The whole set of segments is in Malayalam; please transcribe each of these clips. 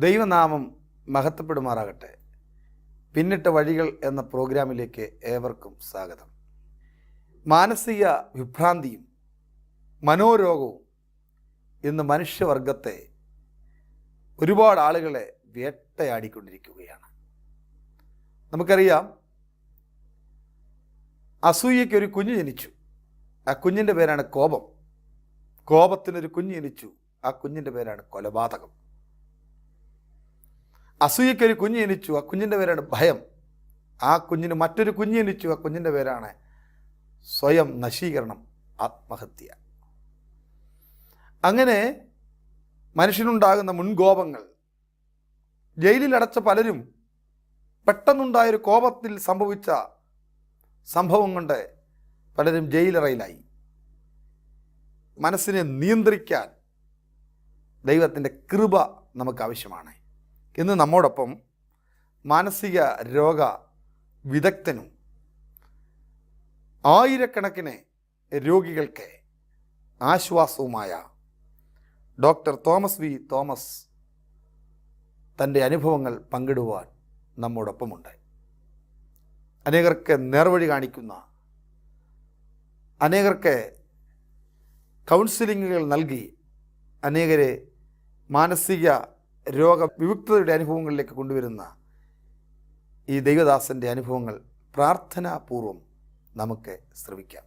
ദൈവനാമം മഹത്വപ്പെടുമാറാകട്ടെ. പിന്നിട്ട വഴികൾ എന്ന പ്രോഗ്രാമിലേക്ക് ഏവർക്കും സ്വാഗതം. മാനസിക വിഭ്രാന്തിയും മനോരോഗവും ഇന്ന് മനുഷ്യവർഗത്തെ ഒരുപാട് ആളുകളെ വേട്ടയാടിക്കൊണ്ടിരിക്കുകയാണ്. നമുക്കറിയാം അസൂയയ്ക്ക് ഒരു കുഞ്ഞ് ജനിച്ചു. ആ കുഞ്ഞിന്റെ പേരാണ് കോപം. കോപത്തിനൊരു കുഞ്ഞ് ജനിച്ചു. ആ കുഞ്ഞിന്റെ പേരാണ് കൊലപാതകം. അസൂയയ്ക്കൊരു കുഞ്ഞ് ജനിച്ചു ആ കുഞ്ഞിന്റെ പേരാണ് ഭയം. ആ കുഞ്ഞിന് മറ്റൊരു കുഞ്ഞ് ജനിച്ചു ആ കുഞ്ഞിന്റെ പേരാണ് സ്വയം നശീകരണം ആത്മഹത്യ. അങ്ങനെ മനുഷ്യനുണ്ടാകുന്ന മുൻകോപങ്ങൾ ജയിലിലടച്ച പലരും പെട്ടെന്നുണ്ടായൊരു കോപത്തിൽ സംഭവിച്ച സംഭവം കൊണ്ട് പലരും ജയിലറയിലായി. മനസ്സിനെ നിയന്ത്രിക്കാൻ ദൈവത്തിന്റെ കൃപ നമുക്ക് ആവശ്യമാണ്. ഇന്ന് നമ്മോടൊപ്പം മാനസിക രോഗ വിദഗ്ധനും ആയിരക്കണക്കിന് രോഗികൾക്ക് ആശ്വാസവുമായ ഡോക്ടർ തോമസ് വി തോമസ് തന്റെ അനുഭവങ്ങൾ പങ്കിടുവാൻ നമ്മോടൊപ്പമുണ്ട്. അനേകർക്ക് നേർവഴി കാണിക്കുന്ന അനേകർക്ക് കൗൺസിലിങ്ങുകൾ നൽകി അനേകരെ മാനസിക രോഗ വിമുക്തതയുടെ അനുഭവങ്ങളിലേക്ക് കൊണ്ടുവരുന്ന ഈ ദൈവദാസന്റെ അനുഭവങ്ങൾ പ്രാർത്ഥനാപൂർവം നമുക്ക് ശ്രമിക്കാം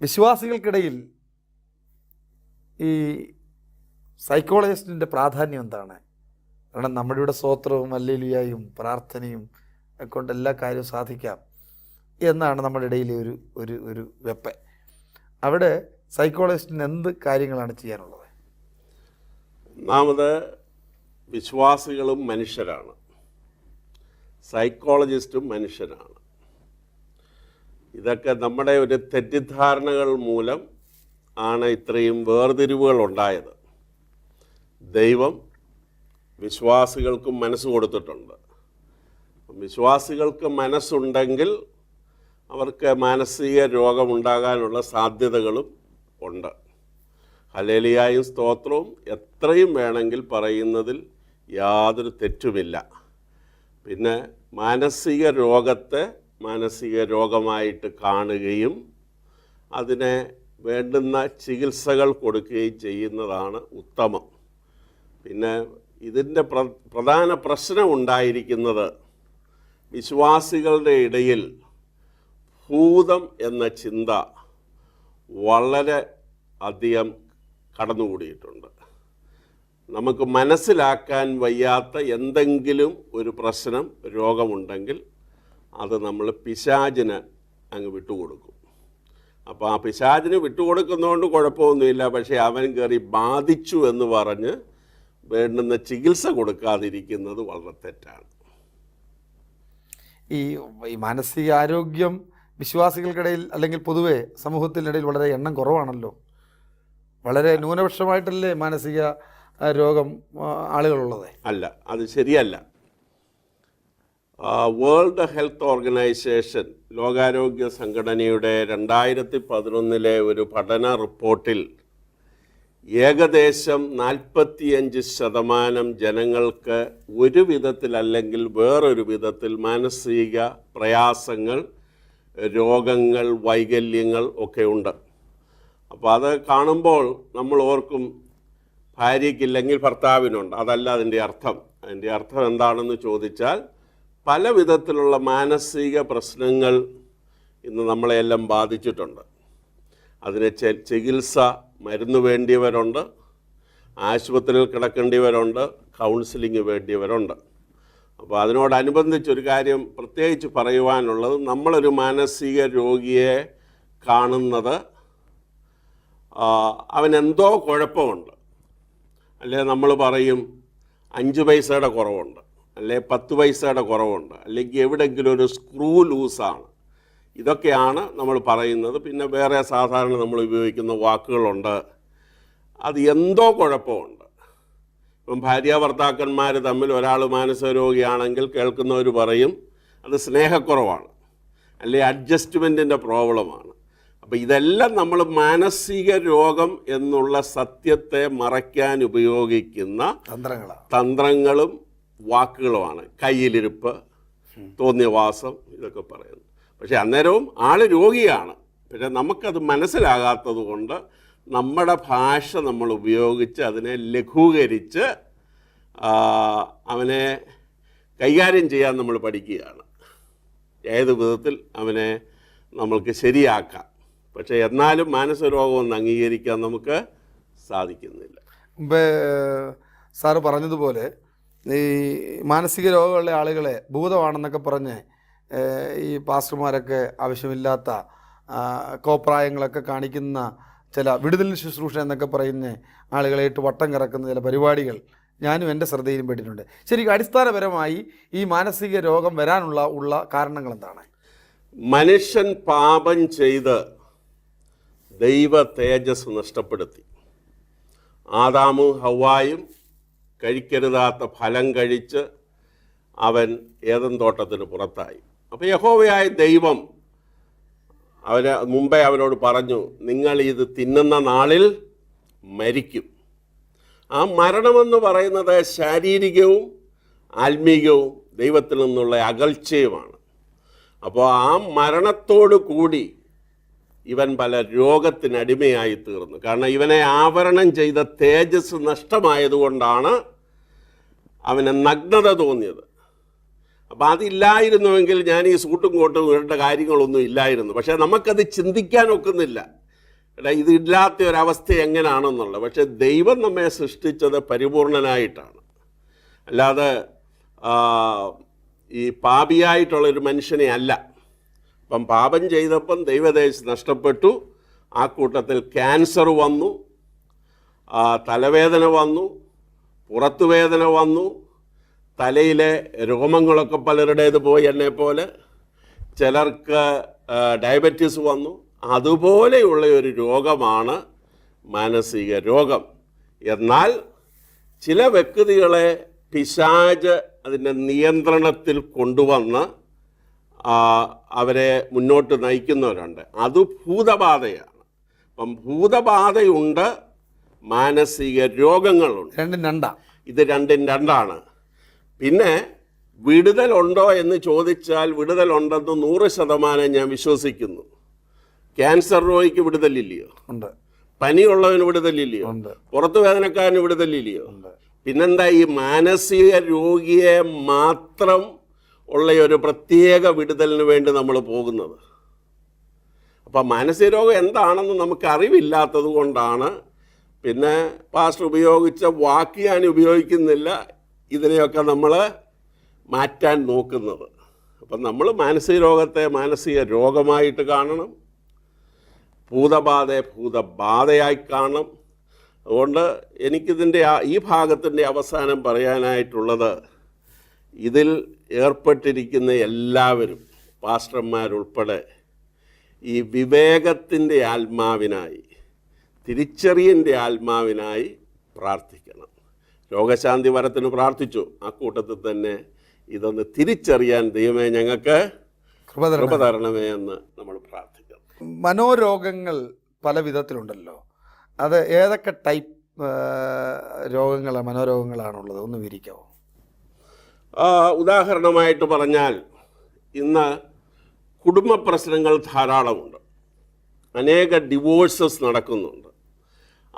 വിശ്വാസികൾക്കിടയിൽ ഈ സൈക്കോളജിസ്റ്റിന്റെ പ്രാധാന്യം എന്താണ്? കാരണം നമ്മുടെ ഇവിടെ സ്വോത്രവും അല്ലേലിയായും പ്രാർത്ഥനയും കൊണ്ട് എല്ലാ കാര്യവും സാധിക്കാം എന്നാണ് നമ്മുടെ ഇടയിലെ ഒരു ഒരു ഒരു വെപ്പ് അവിടെ സൈക്കോളജിസ്റ്റിന് എന്ത് കാര്യങ്ങളാണ് ചെയ്യാനുള്ളത്? ഒന്നാമത് വിശ്വാസികളും മനുഷ്യരാണ്. സൈക്കോളജിസ്റ്റും മനുഷ്യരാണ്. ഇതൊക്കെ നമ്മുടെ ഒരു തെറ്റിദ്ധാരണകൾ മൂലം ആണ് ഇത്രയും വേർതിരിവുകൾ ഉണ്ടായത്. ദൈവം വിശ്വാസികൾക്കും മനസ്സ് കൊടുത്തിട്ടുണ്ട്. വിശ്വാസികൾക്ക് മനസ്സുണ്ടെങ്കിൽ അവർക്ക് മാനസിക രോഗമുണ്ടാകാനുള്ള സാധ്യതകളും ഉണ്ട്. ഹലേലിയായും സ്തോത്രവും എത്രയും വേണമെങ്കിൽ പറയുന്നതിൽ യാതൊരു തെറ്റുമില്ല. പിന്നെ മാനസിക രോഗത്തെ മാനസിക രോഗമായിട്ട് കാണുകയും അതിനെ വേണ്ടുന്ന ചികിത്സകൾ കൊടുക്കുകയും ചെയ്യുന്നതാണ് ഉത്തമം. പിന്നെ ഇതിന്റെ പ്ര പ്രധാന പ്രശ്നം ഉണ്ടായിരിക്കുന്നത് വിശ്വാസികളുടെ ഇടയിൽ ഭൂതം എന്ന ചിന്ത വളരെ അധികം കടന്നുകൂടിയിട്ടുണ്ട്. നമുക്ക് മനസ്സിലാക്കാൻ വയ്യാത്ത എന്തെങ്കിലും ഒരു പ്രശ്നം രോഗമുണ്ടെങ്കിൽ അത് നമ്മൾ പിശാചിന് അങ്ങ് വിട്ടുകൊടുക്കും. അപ്പോൾ ആ പിശാചിന് വിട്ടുകൊടുക്കുന്നതുകൊണ്ട് കുഴപ്പമൊന്നുമില്ല. പക്ഷേ അവൻ കയറി ബാധിച്ചു എന്ന് പറഞ്ഞ് വേണ്ടുന്ന ചികിത്സ കൊടുക്കാതിരിക്കുന്നത് വളരെ തെറ്റാണ്. ഈ മാനസികാരോഗ്യം വിശ്വാസികൾക്കിടയിൽ അല്ലെങ്കിൽ പൊതുവെ സമൂഹത്തിനിടയിൽ വളരെ എണ്ണം കുറവാണല്ലോ. വളരെ ന്യൂനപക്ഷമായിട്ടല്ലേ മാനസിക രോഗം ആളുകളുള്ളത്? അല്ല അത് ശരിയല്ല. വേൾഡ് ഹെൽത്ത് ഓർഗനൈസേഷൻ ലോകാരോഗ്യ സംഘടനയുടെ രണ്ടായിരത്തി പതിനൊന്നിലെ ഒരു പഠന റിപ്പോർട്ടിൽ ഏകദേശം നാൽപ്പത്തിയഞ്ച് ശതമാനം ജനങ്ങൾക്ക് ഒരു വിധത്തിലല്ലെങ്കിൽ വേറൊരു വിധത്തിൽ മാനസിക പ്രയാസങ്ങൾ രോഗങ്ങൾ വൈകല്യങ്ങൾ ഒക്കെ ഉണ്ട്. അപ്പോൾ അത് കാണുമ്പോൾ നമ്മൾ ഓർക്കും ഭാര്യയ്ക്കില്ലെങ്കിൽ ഭർത്താവിനുണ്ട്. അതല്ല അതിന്റെ അർത്ഥം. അതിന്റെ അർത്ഥം എന്താണെന്ന് ചോദിച്ചാൽ പല വിധത്തിലുള്ള മാനസിക പ്രശ്നങ്ങൾ ഇന്ന് നമ്മളെയെല്ലാം ബാധിച്ചിട്ടുണ്ട്. അതിന് ചികിത്സ മരുന്ന് വേണ്ടിയവരുണ്ട് ആശുപത്രിയിൽ കിടക്കേണ്ടിയവരുണ്ട് കൗൺസിലിംഗ് വേണ്ടിയവരുണ്ട്. അപ്പോൾ അതിനോടനുബന്ധിച്ച് ഒരു കാര്യം പ്രത്യേകിച്ച് പറയുവാനുള്ളത് നമ്മളൊരു മാനസിക രോഗിയെ കാണുന്നത് അവനെന്തോ കുഴപ്പമുണ്ട്. അല്ലെ നമ്മൾ പറയും അഞ്ച് പൈസയുടെ കുറവുണ്ട് അല്ലെ പത്ത് പൈസയുടെ കുറവുണ്ട് അല്ലെങ്കിൽ എവിടെയെങ്കിലും ഒരു സ്ക്രൂ ലൂസാണ്. ഇതൊക്കെയാണ് നമ്മൾ പറയുന്നത്. പിന്നെ വേറെ സാധാരണ നമ്മൾ ഉപയോഗിക്കുന്ന വാക്കുകളുണ്ട്. അത് എന്തോ കുഴപ്പമുണ്ട്. ഇപ്പം ഭാര്യ ഭർത്താക്കന്മാർ തമ്മിൽ ഒരാൾ മാനസരോഗിയാണെങ്കിൽ കേൾക്കുന്നവർ പറയും അത് സ്നേഹക്കുറവാണ് അല്ലെ അഡ്ജസ്റ്റ്മെന്റിന്റെ പ്രോബ്ലമാണ്. അപ്പം ഇതെല്ലാം നമ്മൾ മാനസിക രോഗം എന്നുള്ള സത്യത്തെ മറയ്ക്കാൻ ഉപയോഗിക്കുന്ന തന്ത്രങ്ങളാണ്. തന്ത്രങ്ങളും വാക്കുകളുമാണ്. കയ്യിലിരിപ്പ് തോന്നിയവാസം ഇതൊക്കെ പറയുന്നു പക്ഷേ അന്നേരവും ആൾ രോഗിയാണ്. പക്ഷെ നമുക്കത് മനസ്സിലാകാത്തത് കൊണ്ട് നമ്മുടെ ഭാഷ നമ്മൾ ഉപയോഗിച്ച് അതിനെ ലഘൂകരിച്ച് അവനെ കൈകാര്യം ചെയ്യാൻ നമ്മൾ പഠിക്കുകയാണ്. ഏത് വിധത്തിൽ അവനെ നമ്മൾക്ക് ശരിയാക്കാം. പക്ഷേ എന്നാലും മാനസരോഗമൊന്നും അംഗീകരിക്കാൻ നമുക്ക് സാധിക്കുന്നില്ല. മുമ്പേ സാറ് പറഞ്ഞതുപോലെ ഈ മാനസിക രോഗമുള്ള ആളുകളെ ഭൂതമാണെന്നൊക്കെ പറഞ്ഞ് ഈ പാസ്റ്റർമാരൊക്കെ ആവശ്യമില്ലാത്ത കോപ്രായങ്ങളൊക്കെ കാണിക്കുന്ന ചില വിടുതൽ ശുശ്രൂഷ എന്നൊക്കെ പറയുന്ന ആളുകളെ ഇട്ട് വട്ടം കറക്കുന്ന ചില പരിപാടികൾ ഞാനും എന്റെ ശ്രദ്ധയിലും പെട്ടിട്ടുണ്ട്. ശരിക്കും അടിസ്ഥാനപരമായി ഈ മാനസിക രോഗം വരാനുള്ള ഉള്ള കാരണങ്ങൾ എന്താണ് മനുഷ്യൻ പാപം ചെയ്ത് ദൈവ തേജസ് നഷ്ടപ്പെടുത്തി. ആദാമും ഹവായും കഴിക്കരുതാത്ത ഫലം കഴിച്ച് അവൻ ഏതൻ തോട്ടത്തിന് പുറത്തായി. അപ്പോൾ യഹോവയായ ദൈവം അവന് മുമ്പേ അവനോട് പറഞ്ഞു നിങ്ങൾ ഇത് തിന്നുന്ന നാളിൽ മരിക്കും. ആ മരണമെന്ന് പറയുന്നത് ശാരീരികവും ആത്മീകവും ദൈവത്തിൽ നിന്നുള്ള അകൽച്ചയുമാണ്. അപ്പോൾ ആ മരണത്തോടു കൂടി ഇവൻ പല രോഗത്തിനടിമയായി തീർന്നു. കാരണം ഇവനെ ആവരണം ചെയ്ത തേജസ് നഷ്ടമായതുകൊണ്ടാണ് അവന് നഗ്നത തോന്നിയത്. അപ്പം അതില്ലായിരുന്നുവെങ്കിൽ ഞാൻ ഈ സൂട്ടും കോട്ടും ഇടേണ്ട കാര്യങ്ങളൊന്നും ഇല്ലായിരുന്നു. പക്ഷേ നമുക്കത് ചിന്തിക്കാൻ ഒക്കുന്നില്ല. എടാ ഇതില്ലാത്ത ഒരവസ്ഥ എങ്ങനെയാണെന്നുള്ളത് പക്ഷേ ദൈവം നമ്മെ സൃഷ്ടിച്ചത് പരിപൂർണനായിട്ടാണ്. അല്ലാതെ ഈ പാപിയായിട്ടുള്ളൊരു മനുഷ്യനെ അല്ല. അപ്പം പാപം ചെയ്തപ്പം ദൈവദേശ് നഷ്ടപ്പെട്ടു. ആ കൂട്ടത്തിൽ ക്യാൻസർ വന്നു. തലവേദന വന്നു. പുറത്തുവേദന വന്നു. തലയിലെ രോമങ്ങളൊക്കെ പലരുടേത് പോയി എന്നെ പോലെ. ചിലർക്ക് ഡയബറ്റീസ് വന്നു. അതുപോലെയുള്ള ഒരു രോഗമാണ് മാനസിക രോഗം. എന്നാൽ ചില വ്യക്തികളെ പിശാജ് അതിന്റെ നിയന്ത്രണത്തിൽ കൊണ്ടുവന്ന് അവരെ മുന്നോട്ട് നയിക്കുന്നവരുണ്ട്. അത് ഭൂതബാധയാണ്. അപ്പം ഭൂതബാധയുണ്ട് മാനസിക രോഗങ്ങളുണ്ട്. രണ്ടും രണ്ടാണ് ഇത് രണ്ടും രണ്ടാണ്. പിന്നെ വിടുതലുണ്ടോ എന്ന് ചോദിച്ചാൽ വിടുതലുണ്ടെന്ന് നൂറ് ശതമാനം ഞാൻ വിശ്വസിക്കുന്നു. ക്യാൻസർ രോഗിക്ക് വിടുതലില്ലയോ? ഉണ്ട്. പനിയുള്ളവന് വിടുതലില്ലയോ? ഉണ്ട്. പുറത്തു വേദനക്കാരന് വിടുതലില്ലയോ? ഉണ്ട്. പിന്നെന്താ ഈ മാനസിക രോഗിയെ മാത്രം ഉള്ള ഒരു പ്രത്യേക വിടുതലിന് വേണ്ടി നമ്മൾ പോകുന്നത്. അപ്പം മാനസിക രോഗം എന്താണെന്ന് നമുക്ക് അറിവില്ലാത്തത് കൊണ്ടാണ് പിന്നെ പാസ്റ്റർ ഉപയോഗിച്ച വാക്ക് ഞാൻ ഉപയോഗിക്കുന്നില്ല. ഇതിനെയൊക്കെ നമ്മൾ മാറ്റാൻ നോക്കുന്നത്. അപ്പം നമ്മൾ മാനസിക രോഗത്തെ മാനസിക രോഗമായിട്ട് കാണണം. ഭൂതബാധയെ ഭൂതബാധയായി കാണണം. അതുകൊണ്ട് എനിക്കിതിന്റെ ഈ ഭാഗത്തിന്റെ അവസാനം പറയാനായിട്ടുള്ളത് ഇതിൽ ഏർപ്പെട്ടിരിക്കുന്ന എല്ലാവരും പാസ്റ്റർമാരുൾപ്പെടെ ഈ വിവേകത്തിന്റെ ആത്മാവിനായി തിരിച്ചറിയന്റെ ആത്മാവിനായി പ്രാർത്ഥിക്കണം. രോഗശാന്തി വരത്തിന് പ്രാർത്ഥിച്ചു. ആ കൂട്ടത്തിൽ തന്നെ ഇതൊന്ന് തിരിച്ചറിയാൻ ദൈവമേ ഞങ്ങൾക്ക് കൃപ തരണമേ. എന്ന് നമ്മൾ പ്രാർത്ഥിക്കണം മനോരോഗങ്ങൾ പല വിധത്തിലുണ്ടല്ലോ. അത് ഏതൊക്കെ ടൈപ്പ് രോഗങ്ങളാണ് മനോരോഗങ്ങളാണുള്ളത്? ഒന്ന് വിവരിക്കാവോ? ആ, ഉദാഹരണമായിട്ട് പറഞ്ഞാൽ ഇന്ന് കുടുംബ പ്രശ്നങ്ങൾ ധാരാളമുണ്ട്. അനേക ഡിവോഴ്സസ് നടക്കുന്നുണ്ട്.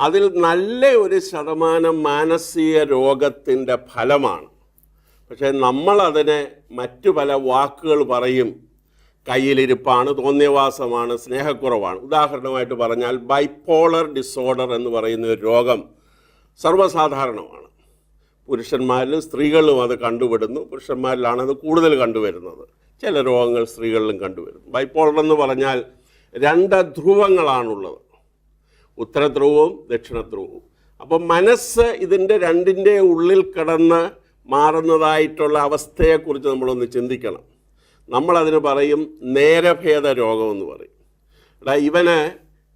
അതിൽ നല്ല ഒരു ശതമാനം മാനസിക രോഗത്തിന്റെ ഫലമാണ്. പക്ഷേ നമ്മളതിനെ മറ്റു പല വാക്കുകൾ പറയും. കയ്യിലിരിപ്പാണ് തോന്നിയവാസമാണ് സ്നേഹക്കുറവാണ്. ഉദാഹരണമായിട്ട് പറഞ്ഞാൽ ബൈപ്പോളർ ഡിസോർഡർ എന്ന് പറയുന്ന ഒരു രോഗം സർവസാധാരണമാണ്. പുരുഷന്മാരിലും സ്ത്രീകളിലും അത് കണ്ടുവിടുന്നു പുരുഷന്മാരിലാണ് അത് കൂടുതൽ കണ്ടുവരുന്നത്. ചില രോഗങ്ങൾ സ്ത്രീകളിലും കണ്ടുവരുന്നു. ബൈപ്പോളർ എന്ന് പറഞ്ഞാൽ രണ്ട് ധ്രുവങ്ങളാണുള്ളത്. ഉത്തരധ്രുവവും ദക്ഷിണധ്രുവവും. അപ്പം മനസ്സ് ഇതിന്റെ രണ്ടിന്റെ ഉള്ളിൽ കിടന്ന് മാറുന്നതായിട്ടുള്ള അവസ്ഥയെക്കുറിച്ച് നമ്മളൊന്ന് ചിന്തിക്കണം. നമ്മളതിന് പറയും നേരഭേദ രോഗമെന്ന് പറയും. എടാ ഇവന്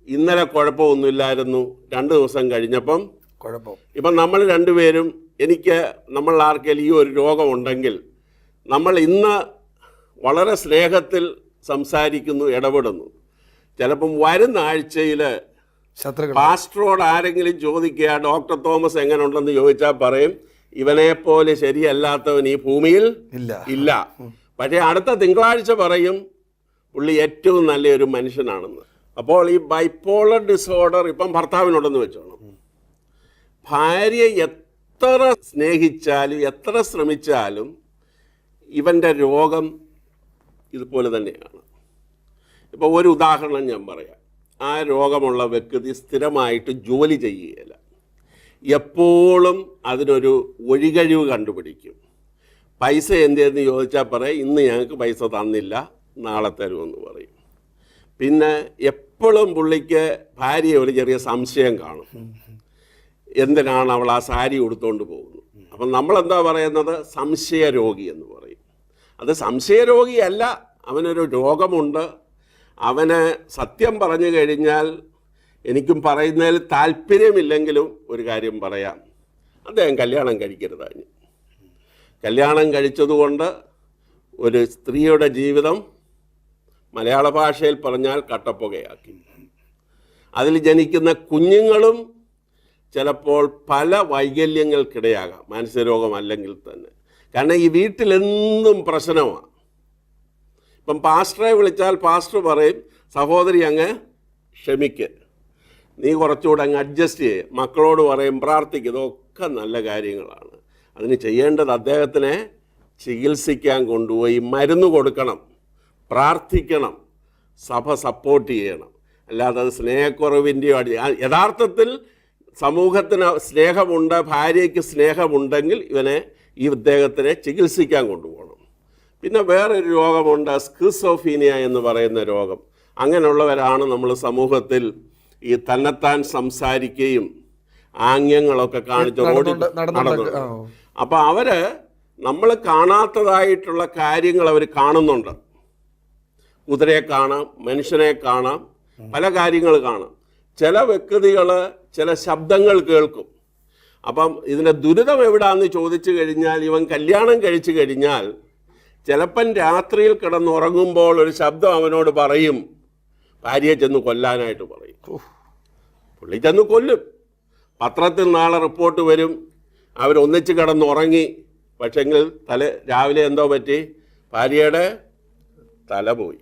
ഇന്നലെ കുഴപ്പമൊന്നുമില്ലായിരുന്നു. രണ്ട് ദിവസം കഴിഞ്ഞപ്പം കുഴപ്പം. ഇപ്പം നമ്മൾ രണ്ടുപേരും എനിക്ക് നമ്മൾ ആർക്കെങ്കിലും ഈ ഒരു രോഗമുണ്ടെങ്കിൽ നമ്മൾ ഇന്ന് വളരെ സ്നേഹത്തിൽ സംസാരിക്കുന്നു ഇടപെടുന്നു. ചിലപ്പം വരുന്ന ആഴ്ചയിൽ പാസ്റ്ററോട് ആരെങ്കിലും ചോദിക്കുക ഡോക്ടർ തോമസ് എങ്ങനെ ഉണ്ടെന്ന് ചോദിച്ചാൽ പറയും ഇവനെ പോലെ ശരിയല്ലാത്തവൻ ഈ ഭൂമിയിൽ ഇല്ല. ഇല്ല. പക്ഷേ അടുത്ത തിങ്കളാഴ്ച പറയും പുള്ളി ഏറ്റവും നല്ലൊരു മനുഷ്യനാണെന്ന്. അപ്പോൾ ഈ ബൈപ്പോളർ ഡിസോർഡർ ഇപ്പം ഭർത്താവിനുണ്ടെന്ന് വെച്ചോണം. ഭാര്യ എത്ര സ്നേഹിച്ചാലും എത്ര ശ്രമിച്ചാലും ഇവന്റെ രോഗം ഇതുപോലെ തന്നെയാണ്. ഇപ്പോൾ ഒരു ഉദാഹരണം ഞാൻ പറയാം. ആ രോഗമുള്ള വ്യക്തി സ്ഥിരമായിട്ട് ജോലി ചെയ്യുകയില്ല. എപ്പോഴും അതിനൊരു ഒഴികഴിവ് കണ്ടുപിടിക്കും. പൈസ എന്തെന്ന് ചോദിച്ചാൽ പറയാം ഇന്ന് ഞങ്ങൾക്ക് പൈസ തന്നില്ല നാളെ തരുമെന്ന് പറയും. പിന്നെ എപ്പോഴും പുള്ളിക്ക് ഭാര്യയെ ഒരു ചെറിയ സംശയം കാണും. എന്തിനാണ് അവൾ ആ സാരി ഉടുത്തുകൊണ്ട് പോകുന്നത്? അപ്പം നമ്മളെന്താ പറയുന്നത്? സംശയരോഗി എന്ന് പറയും. അത് സംശയരോഗിയല്ല അവനൊരു രോഗമുണ്ട്. അവന് സത്യം പറഞ്ഞു കഴിഞ്ഞാൽ എനിക്കും പറയുന്നതിൽ താല്പര്യമില്ലെങ്കിലും ഒരു കാര്യം പറയാം. അദ്ദേഹം കല്യാണം കഴിക്കരുതാണ് കല്യാണം കഴിച്ചതുകൊണ്ട് ഒരു സ്ത്രീയുടെ ജീവിതം മലയാള ഭാഷയിൽ പറഞ്ഞാൽ കട്ടപ്പുകയാക്കി. അതിൽ ജനിക്കുന്ന കുഞ്ഞുങ്ങളും ചിലപ്പോൾ പല വൈകല്യങ്ങൾക്കിടയാകാം മാനസിക രോഗമല്ലെങ്കിൽ തന്നെ. കാരണം ഈ വീട്ടിലെന്നും പ്രശ്നമാണ്. ഇപ്പം പാസ്റ്ററെ വിളിച്ചാൽ പാസ്റ്റർ പറയും സഹോദരി അങ്ങ് ക്ഷമിക്ക്. നീ കുറച്ചുകൂടെ അങ്ങ് അഡ്ജസ്റ്റ് ചെയ്യ്. മക്കളോട് പറയും പ്രാർത്ഥിക്കുക ഇതൊക്കെ നല്ല കാര്യങ്ങളാണ്. അതിന് ചെയ്യേണ്ടത് അദ്ദേഹത്തിനെ ചികിത്സിക്കാൻ കൊണ്ടുപോയി മരുന്ന് കൊടുക്കണം പ്രാർത്ഥിക്കണം സഭ സപ്പോർട്ട് ചെയ്യണം. അല്ലാതെ അത് സ്നേഹക്കുറവിന്റെയോ യഥാർത്ഥത്തിൽ സമൂഹത്തിന് സ്നേഹമുണ്ട് ഭാര്യയ്ക്ക് സ്നേഹമുണ്ടെങ്കിൽ ഇവനെ ഈ ഇദ്ദേഹത്തിനെ ചികിത്സിക്കാൻ കൊണ്ടുപോകണം. പിന്നെ വേറൊരു രോഗമുണ്ട് സ്കിസോഫീനിയ എന്ന് പറയുന്ന രോഗം. അങ്ങനെയുള്ളവരാണ് നമ്മൾ സമൂഹത്തിൽ ഈ തന്നെത്താൻ സംസാരിക്കുകയും ആംഗ്യങ്ങളൊക്കെ കാണിച്ച് റോഡിൽ നടന്നു. അപ്പോൾ അവർ നമ്മൾ കാണാത്തതായിട്ടുള്ള കാര്യങ്ങൾ അവർ കാണുന്നുണ്ട്. കുതിരയെ കാണാം മനുഷ്യനെ കാണാം പല കാര്യങ്ങൾ കാണാം. ചില വ്യക്തികൾ ചില ശബ്ദങ്ങൾ കേൾക്കും. അപ്പം ഇതിന്റെ ദുരിതം എവിടാന്ന് ചോദിച്ചു കഴിഞ്ഞാൽ ഇവൻ കല്യാണം കഴിച്ചു കഴിഞ്ഞാൽ ചിലപ്പം രാത്രിയിൽ കിടന്നുറങ്ങുമ്പോൾ ഒരു ശബ്ദം അവനോട് പറയും. ഭാര്യയെ ചെന്ന് കൊല്ലാനായിട്ട് പറയും. പുള്ളി ചെന്ന് കൊല്ലും. പത്രത്തിൽ നാളെ റിപ്പോർട്ട് വരും. അവരൊന്നിച്ച് കിടന്നുറങ്ങി പക്ഷെങ്കിൽ തല രാവിലെ എന്തോ പറ്റി? ഭാര്യയുടെ തല പോയി.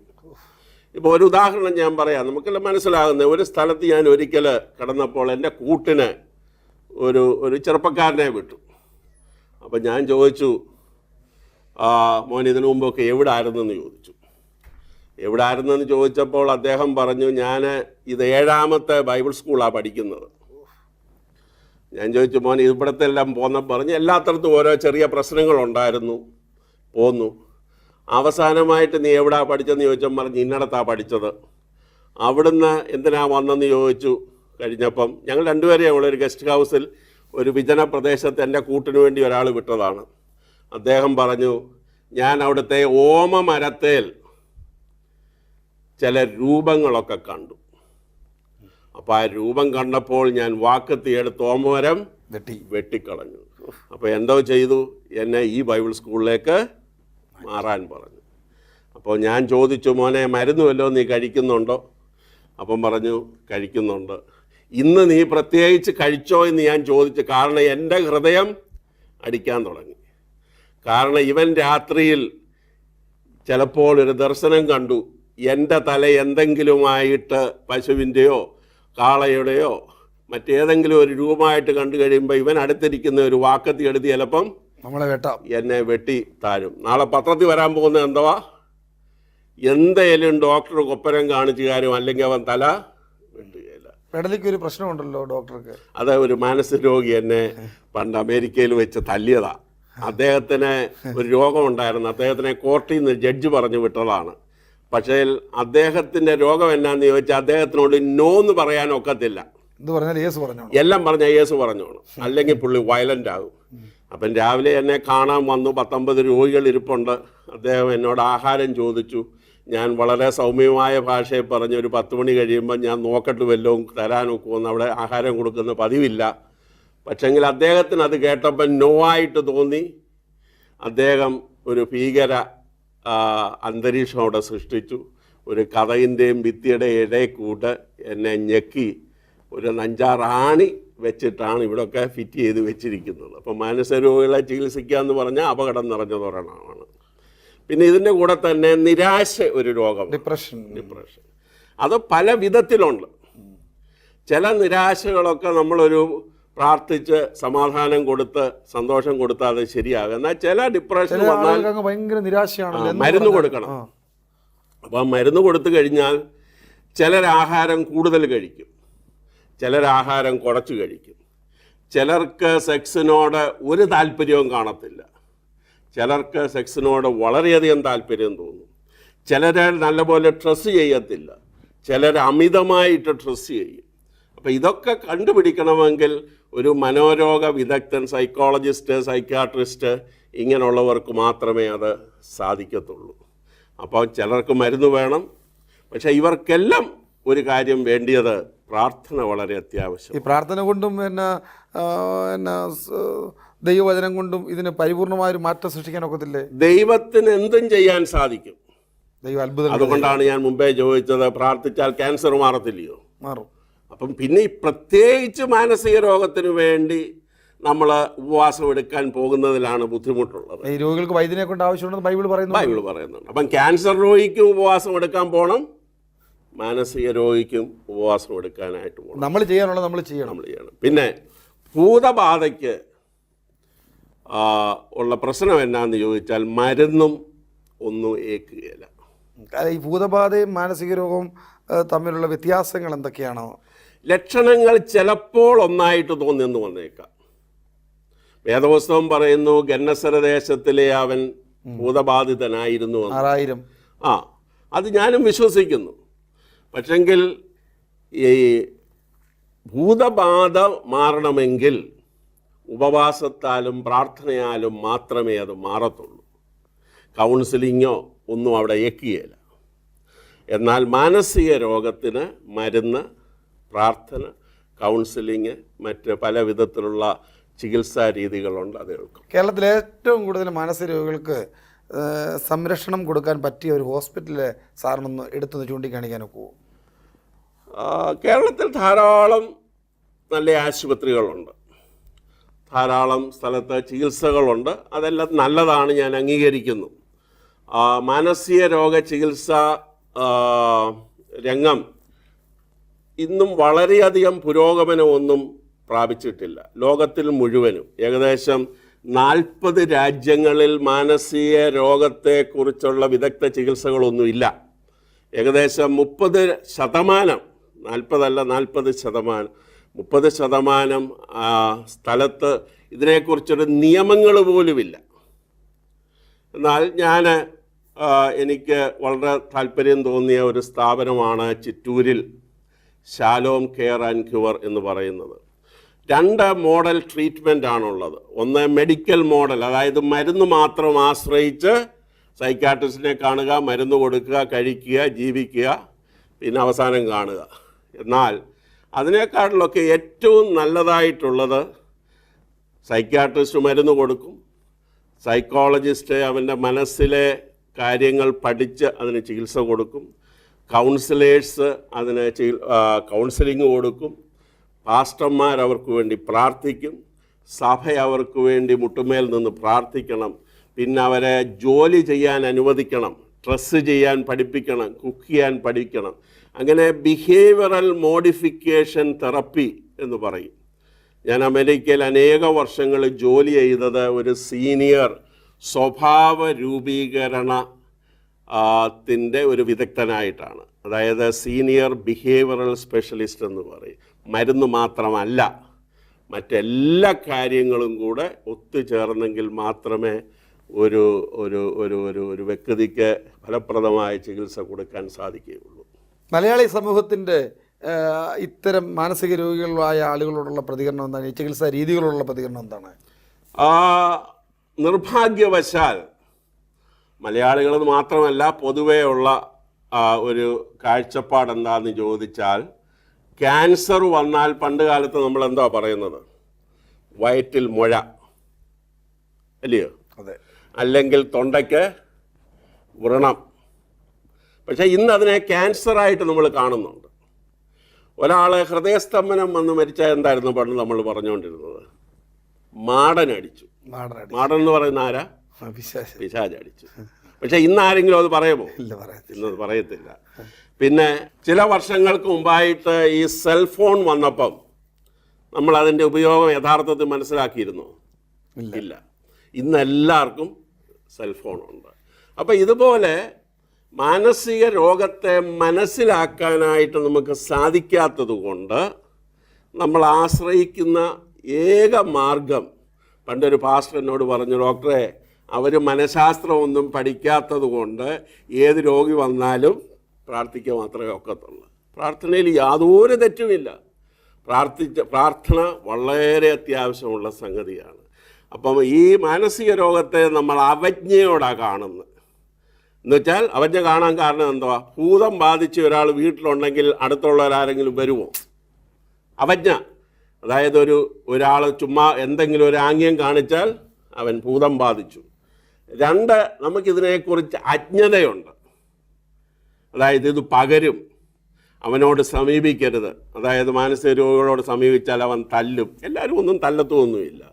ഇപ്പോൾ ഒരു ഉദാഹരണം ഞാൻ പറയാം. നമുക്കെല്ലാം മനസ്സിലാകുന്നത് ഒരു സ്ഥലത്ത് ഞാൻ ഒരിക്കൽ കടന്നപ്പോൾ എന്റെ കൂട്ടിന് ഒരു ഒരു ചെറുപ്പക്കാരനെ വിട്ടു. അപ്പം ഞാൻ ചോദിച്ചു മോൻ ഇതിനു മുമ്പൊക്കെ എവിടെ ആയിരുന്നെന്ന് ചോദിച്ചു. എവിടെ ആയിരുന്നെന്ന് ചോദിച്ചപ്പോൾ അദ്ദേഹം പറഞ്ഞു ഞാൻ ഇത് ഏഴാമത്തെ ബൈബിൾ സ്കൂളാണ് പഠിക്കുന്നത്. ഞാൻ ചോദിച്ചു മോൻ ഇവിടത്തെ എല്ലാം പോന്ന പറഞ്ഞ് എല്ലാത്തരത്തും ഓരോ ചെറിയ പ്രശ്നങ്ങളുണ്ടായിരുന്നു. പോന്നു. അവസാനമായിട്ട് നീ എവിടാ പഠിച്ചതെന്ന് ചോദിച്ചാൽ പറഞ്ഞ് ഇന്നടത്താ പഠിച്ചത്. അവിടുന്ന് എന്തിനാ വന്നെന്ന് ചോദിച്ചു കഴിഞ്ഞപ്പം ഞങ്ങൾ രണ്ടുപേരെയും ഉള്ളൊരു ഗസ്റ്റ് ഹൗസിൽ ഒരു വിജന പ്രദേശത്ത് എന്റെ കൂട്ടിന് വേണ്ടി ഒരാൾ വിട്ടതാണ്. അദ്ദേഹം പറഞ്ഞു ഞാൻ അവിടുത്തെ ഓമമരത്തേൽ ചില രൂപങ്ങളൊക്കെ കണ്ടു. അപ്പോൾ ആ രൂപം കണ്ടപ്പോൾ ഞാൻ വാക്കത്തിയെടുത്ത് ഓമമരം വെട്ടി. വെട്ടിക്കളഞ്ഞു. അപ്പോൾ എന്തോ ചെയ്തു? എന്നെ ഈ ബൈബിൾ സ്കൂളിലേക്ക് മാറാൻ പറഞ്ഞു. അപ്പോൾ ഞാൻ ചോദിച്ചു മോനെ മരുന്ന് നീ കഴിക്കുന്നുണ്ടോ? അപ്പം പറഞ്ഞു കഴിക്കുന്നുണ്ട്. ഇന്ന് നീ പ്രത്യേകിച്ച് കഴിച്ചോ എന്ന് ഞാൻ ചോദിച്ചു. കാരണം എന്റെ ഹൃദയം അടിക്കാൻ തുടങ്ങി. കാരണം ഇവൻ രാത്രിയിൽ ചിലപ്പോൾ ഒരു ദർശനം കണ്ടു. എന്റെ തല എന്തെങ്കിലുമായിട്ട് പശുവിന്റെയോ കാളയുടെയോ മറ്റേതെങ്കിലും ഒരു രൂപമായിട്ട് കണ്ടു കഴിയുമ്പോൾ ഇവൻ അടുത്തിരിക്കുന്ന ഒരു വാക്കത്തി എടുത്ത് ചിലപ്പം നമ്മളെ വെട്ടാം. എന്നെ വെട്ടി താഴും. നാളെ പത്രത്തിൽ വരാൻ പോകുന്നത് എന്തുവാ? എന്തേലും ഡോക്ടർ കൊപ്പരം കാണിച്ചു കാര്യം അല്ലെങ്കിൽ അവൻ തല വെട്ടുകയില്ല ഒരു പ്രശ്നമുണ്ടല്ലോ ഡോക്ടർക്ക്. അത് ഒരു മാനസിക രോഗി എന്നെ പണ്ട് അമേരിക്കയിൽ വെച്ച് തല്ലിയതാ. അദ്ദേഹത്തിന് ഒരു രോഗമുണ്ടായിരുന്നു. അദ്ദേഹത്തിനെ കോർട്ടിൽ നിന്ന് ജഡ്ജ് പറഞ്ഞു വിട്ടതാണ്. പക്ഷേ അദ്ദേഹത്തിന്റെ രോഗം എന്നാന്ന് ചോദിച്ചാൽ അദ്ദേഹത്തിനോട് നോ എന്ന് പറയാൻ ഒക്കത്തില്ല എന്ത് പറഞ്ഞാൽ യേസ് പറഞ്ഞോളൂ എല്ലാം പറഞ്ഞ യേസ് പറഞ്ഞോളൂ അല്ലെങ്കിൽ പുള്ളി വയലന്റ് ആകും. അപ്പം രാവിലെ എന്നെ കാണാൻ വന്നു. പത്തൊമ്പത് രോഗികൾ ഇരിപ്പുണ്ട്. അദ്ദേഹം എന്നോട് ആഹാരം ചോദിച്ചു. ഞാൻ വളരെ സൗമ്യമായ ഭാഷയിൽ പറഞ്ഞ് ഒരു പത്ത് മണി കഴിയുമ്പോൾ ഞാൻ നോക്കട്ട് വല്ലതും ഒക്കുമെന്ന് അവിടെ ആഹാരം കൊടുക്കുന്ന പതിവില്ല. പക്ഷെങ്കിൽ അദ്ദേഹത്തിന് അത് കേട്ടപ്പോൾ നോ ആയിട്ട് തോന്നി. അദ്ദേഹം ഒരു ഭീകര അന്തരീക്ഷം അവിടെ സൃഷ്ടിച്ചു. ഒരു കഥയിന്റെയും ഭിത്തിയുടെ ഇടയിൽ കൂട്ട് എന്നെ ഞെക്കി. ഒരു നഞ്ചാറാണി വെച്ചിട്ടാണ് ഇവിടെയൊക്കെ ഫിറ്റ് ചെയ്ത് വെച്ചിരിക്കുന്നത്. അപ്പോൾ മാനസരോഗികളെ ചികിത്സിക്കുക എന്ന് പറഞ്ഞാൽ അപകടം നിറഞ്ഞതൊരെണ്ണമാണ്. പിന്നെ ഇതിന്റെ കൂടെ തന്നെ നിരാശ ഒരു രോഗം. ഡിപ്രഷൻ ഡിപ്രഷൻ അത് പല വിധത്തിലുണ്ട്. ചില നിരാശകളൊക്കെ നമ്മളൊരു പ്രാർത്ഥിച്ച് സമാധാനം കൊടുത്ത് സന്തോഷം കൊടുത്താൽ അത് ശരിയാകും. എന്നാൽ ചില ഡിപ്രഷൻ വന്നാൽ ഭയങ്കര നിരാശയാണ് മരുന്ന് കൊടുക്കണം. അപ്പം മരുന്ന് കൊടുത്തു കഴിഞ്ഞാൽ ചിലർ ആഹാരം കൂടുതൽ കഴിക്കും. ചിലർ ആഹാരം കുറച്ച് കഴിക്കും. ചിലർക്ക് സെക്സിനോട് ഒരു താല്പര്യവും കാണത്തില്ല. ചിലർക്ക് സെക്സിനോട് വളരെയധികം താല്പര്യം തോന്നും. ചിലർ നല്ലപോലെ ഡ്രസ്സ് ചെയ്യത്തില്ല. ചിലർ അമിതമായിട്ട് ഡ്രസ്സ് ചെയ്യും. അപ്പോൾ ഇതൊക്കെ കണ്ടുപിടിക്കണമെങ്കിൽ ഒരു മനോരോഗ വിദഗ്ധൻ സൈക്കോളജിസ്റ്റ് സൈക്യാട്രിസ്റ്റ് ഇങ്ങനെയുള്ളവർക്ക് മാത്രമേ അത് സാധിക്കത്തുള്ളൂ. അപ്പോൾ ചിലർക്ക് മരുന്ന് വേണം. പക്ഷേ ഇവർക്കെല്ലാം ഒരു കാര്യം വേണ്ടിയത് പ്രാർത്ഥന വളരെ അത്യാവശ്യം ഈ പ്രാർത്ഥന കൊണ്ടും പിന്നെ എന്ന പിന്നെ ദൈവവചനം കൊണ്ടും ഇതിന് പരിപൂർണമായ ഒരു മാറ്റം സൃഷ്ടിക്കാൻ ഒക്കത്തില്ലേ? ദൈവത്തിന് എന്തും ചെയ്യാൻ സാധിക്കും. ദൈവം അത്ഭുതം അതുകൊണ്ടാണ് ഞാൻ മുമ്പേ ചോദിച്ചത് പ്രാർത്ഥിച്ചാൽ ക്യാൻസർ മാറത്തില്ലയോ? മാറും. അപ്പം പിന്നെ ഈ പ്രത്യേകിച്ച് മാനസിക രോഗത്തിന് വേണ്ടി നമ്മൾ ഉപവാസം എടുക്കാൻ പോകുന്നതിലാണ് ബുദ്ധിമുട്ടുള്ളത്. ഈ രോഗികൾക്ക് വൈദ്യനെ കൊണ്ട് ആവശ്യമുണ്ടെന്ന് ബൈബിൾ പറയുന്നു ബൈബിൾ പറയുന്നുണ്ട്. അപ്പം ക്യാൻസർ രോഗിക്കും ഉപവാസം എടുക്കാൻ പോകണം മാനസിക രോഗിക്കും ഉപവാസം എടുക്കാനായിട്ട് പോകണം നമ്മൾ ചെയ്യാനുള്ള നമ്മൾ ചെയ്യണം. നമ്മൾ ചെയ്യണം. പിന്നെ ഭൂതബാധയ്ക്ക് ഉള്ള പ്രശ്നം എന്നാന്ന് ചോദിച്ചാൽ മരുന്നും ഒന്നും ഏക്കുകയില്ല ഈ ഭൂതബാധയും മാനസിക രോഗവും തമ്മിലുള്ള വ്യത്യാസങ്ങൾ എന്തൊക്കെയാണോ? ലക്ഷണങ്ങൾ ചിലപ്പോൾ ഒന്നായിട്ട് തോന്നിയെന്ന് വന്നേക്കാം. വേദപുസ്തകം പറയുന്നു ഗന്നസര ദേശത്തിലെ അവൻ ഭൂതബാധിതനായിരുന്നു ആറായിരം. ആ അത് ഞാനും വിശ്വസിക്കുന്നു. പക്ഷെങ്കിൽ ഈ ഭൂതബാധ മാറണമെങ്കിൽ ഉപവാസത്താലും പ്രാർത്ഥനയാലും മാത്രമേ അത് മാറത്തുള്ളൂ. കൗൺസിലിങ്ങോ ഒന്നും അവിടെ ഏക്കുകയില്ല. എന്നാൽ മാനസിക രോഗത്തിന് മരുന്ന് പ്രാർത്ഥന കൗൺസിലിങ് മറ്റ് പല വിധത്തിലുള്ള ചികിത്സാ രീതികളുണ്ട് അത് കേരളത്തിൽ ഏറ്റവും കൂടുതൽ മാനസിക രോഗികൾക്ക് സംരക്ഷണം കൊടുക്കാൻ പറ്റിയ ഒരു ഹോസ്പിറ്റലിൽ സാറിനൊന്ന് എടുത്തൊന്ന് ചൂണ്ടിക്കാണിക്കാൻ ആ, കേരളത്തിൽ ധാരാളം നല്ല ആശുപത്രികളുണ്ട്. ധാരാളം സ്ഥലത്ത് ചികിത്സകളുണ്ട്. അതെല്ലാം നല്ലതാണ് ഞാൻ അംഗീകരിക്കുന്നു. മാനസിക രോഗ ചികിത്സ രംഗം ഇന്നും വളരെയധികം പുരോഗമനമൊന്നും പ്രാപിച്ചിട്ടില്ല. ലോകത്തിൽ മുഴുവനും. ഏകദേശം നാൽപ്പത് രാജ്യങ്ങളിൽ മാനസിക രോഗത്തെക്കുറിച്ചുള്ള വിദഗ്ധ ചികിത്സകളൊന്നുമില്ല. ഏകദേശം മുപ്പത് ശതമാനം നാൽപ്പതല്ല നാൽപ്പത് ശതമാനം. മുപ്പത് ശതമാനം സ്ഥലത്ത് ഇതിനെക്കുറിച്ചൊരു നിയമങ്ങൾ പോലുമില്ല. എന്നാൽ ഞാൻ എനിക്ക് വളരെ താല്പര്യം തോന്നിയ ഒരു സ്ഥാപനമാണ് ചിറ്റൂരിൽ ശാലോം കെയർ ആൻഡ് ക്യൂർ എന്ന് പറയുന്നത്. രണ്ട് മോഡൽ ട്രീറ്റ്മെന്റ് ആണുള്ളത്. ഒന്ന് മെഡിക്കൽ മോഡൽ അതായത് മരുന്ന് മാത്രം ആശ്രയിച്ച് സൈക്കാട്രിസ്റ്റിനെ കാണുക മരുന്ന് കൊടുക്കുക കഴിക്കുക ജീവിക്കുക പിന്നെ അവസാനം കാണുക. എന്നാൽ അതിനേക്കാളിലൊക്കെ ഏറ്റവും നല്ലതായിട്ടുള്ളത് സൈക്യാട്രിസ്റ്റ് മരുന്ന് കൊടുക്കും. സൈക്കോളജിസ്റ്റ് അവന്റെ മനസ്സിലെ കാര്യങ്ങൾ പഠിച്ച് അതിന് ചികിത്സ കൊടുക്കും. കൗൺസിലേഴ്സ് അതിന് ചികി കൗൺസിലിംഗ് കൊടുക്കും. പാസ്റ്റർമാർ അവർക്ക് വേണ്ടി പ്രാർത്ഥിക്കും. സഭ അവർക്ക് വേണ്ടി മുട്ടുമേൽ നിന്ന് പ്രാർത്ഥിക്കണം. പിന്നെ അവരെ ജോലി ചെയ്യാൻ അനുവദിക്കണം. ഡ്രസ്സ് ചെയ്യാൻ പഠിപ്പിക്കണം. കുക്ക് ചെയ്യാൻ പഠിക്കണം. അങ്ങനെ ബിഹേവിയറൽ മോഡിഫിക്കേഷൻ തെറപ്പി എന്ന് പറയും. ഞാൻ അമേരിക്കയിൽ അനേക വർഷങ്ങൾ ജോലി ചെയ്തത് ഒരു സീനിയർ സ്വഭാവ രൂപീകരണ ത്തിന്റെ ഒരു വിദഗ്ധനായിട്ടാണ്. അതായത് സീനിയർ ബിഹേവിയറൽ സ്പെഷ്യലിസ്റ്റ് എന്ന് പറയും. മരുന്ന് മാത്രമല്ല മറ്റെല്ലാ കാര്യങ്ങളും കൂടെ ഒത്തുചേർന്നെങ്കിൽ മാത്രമേ ഒരു ഒരു ഒരു ഒരു വ്യക്തിക്ക് ഫലപ്രദമായ ചികിത്സ കൊടുക്കാൻ സാധിക്കുകയുള്ളൂ. മലയാളി സമൂഹത്തിന്റെ ഇത്തരം മാനസിക രോഗികളായ ആളുകളോടുള്ള പ്രതികരണം എന്താണ്? ഈ ചികിത്സാ രീതികളോടുള്ള പ്രതികരണം എന്താണ്? ആ, നിർഭാഗ്യവശാൽ മലയാളികൾ മാത്രമല്ല പൊതുവേ ഉള്ള ഒരു കാഴ്ചപ്പാട് എന്താണെന്ന് ചോദിച്ചാൽ ക്യാൻസർ വന്നാൽ പണ്ട് കാലത്ത് നമ്മൾ എന്താ പറയുന്നത്? വയറ്റിൽ മുഴ. അല്ലയോ? അതെ. അല്ലെങ്കിൽ തൊണ്ടയ്ക്ക് വ്രണം. പക്ഷേ ഇന്ന് അതിനെ ക്യാൻസറായിട്ട് നമ്മൾ കാണുന്നുണ്ട്. ഒരാൾ ഹൃദയസ്തംഭനം വന്ന് മരിച്ചാൽ എന്തായിരുന്നു പണ്ട് നമ്മൾ പറഞ്ഞുകൊണ്ടിരുന്നത്? മാടൻ അടിച്ചു. മാടൻ എന്ന് പറയുന്ന ആരാ? പിശാജ് അടിച്ചു. പക്ഷേ ഇന്ന് ആരെങ്കിലും അത് പറയുമോ? ഇന്നത് പറയത്തില്ല. പിന്നെ ചില വർഷങ്ങൾക്ക് മുമ്പായിട്ട് ഈ സെൽഫോൺ വന്നപ്പം നമ്മൾ അതിന്റെ ഉപയോഗം യഥാർത്ഥത്തിൽ മനസ്സിലാക്കിയിരുന്നു? ഇല്ല. ഇല്ല. ഇന്ന് എല്ലാവർക്കും സെൽഫോണുണ്ട് അപ്പം ഇതുപോലെ മാനസിക രോഗത്തെ മനസ്സിലാക്കാനായിട്ട് നമുക്ക് സാധിക്കാത്തത് കൊണ്ട് നമ്മൾ ആശ്രയിക്കുന്ന ഏക മാർഗം പണ്ടൊരു പാസ്റ്റർ എന്നോട് പറഞ്ഞു ഡോക്ടറെ അവർ മനഃശാസ്ത്രമൊന്നും പഠിക്കാത്തത് കൊണ്ട് ഏത് രോഗി വന്നാലും പ്രാർത്ഥിക്കുക മാത്രമേ ഒക്കത്തുള്ളൂ. പ്രാർത്ഥനയിൽ യാതൊരു തെറ്റുമില്ല. പ്രാർത്ഥിച്ച പ്രാർത്ഥന വളരെ അത്യാവശ്യമുള്ള സംഗതിയാണ്. അപ്പം ഈ മാനസിക രോഗത്തെ നമ്മൾ അവജ്ഞയോടാണ് കാണുന്നത്. എന്നുവെച്ചാൽ അവന്റെ കാണാൻ കാരണം എന്തോ ഭൂതം ബാധിച്ച് ഒരാൾ വീട്ടിലുണ്ടെങ്കിൽ അടുത്തുള്ളവരാരെങ്കിലും വരുമോ? അവജ്ഞ. അതായത് ഒരു ഒരാൾ ചുമ്മാ എന്തെങ്കിലും ഒരു ആംഗ്യം കാണിച്ചാൽ അവൻ ഭൂതം ബാധിച്ചു. രണ്ട് നമുക്കിതിനെക്കുറിച്ച് അജ്ഞതയുണ്ട്. അതായത് ഇത് പകരും. അവനോട് സമീപിക്കരുത്. അതായത് മാനസിക രോഗികളോട് സമീപിച്ചാൽ അവൻ തല്ലും. എല്ലാവരും ഒന്നും തല്ലത്തൊന്നുമില്ല.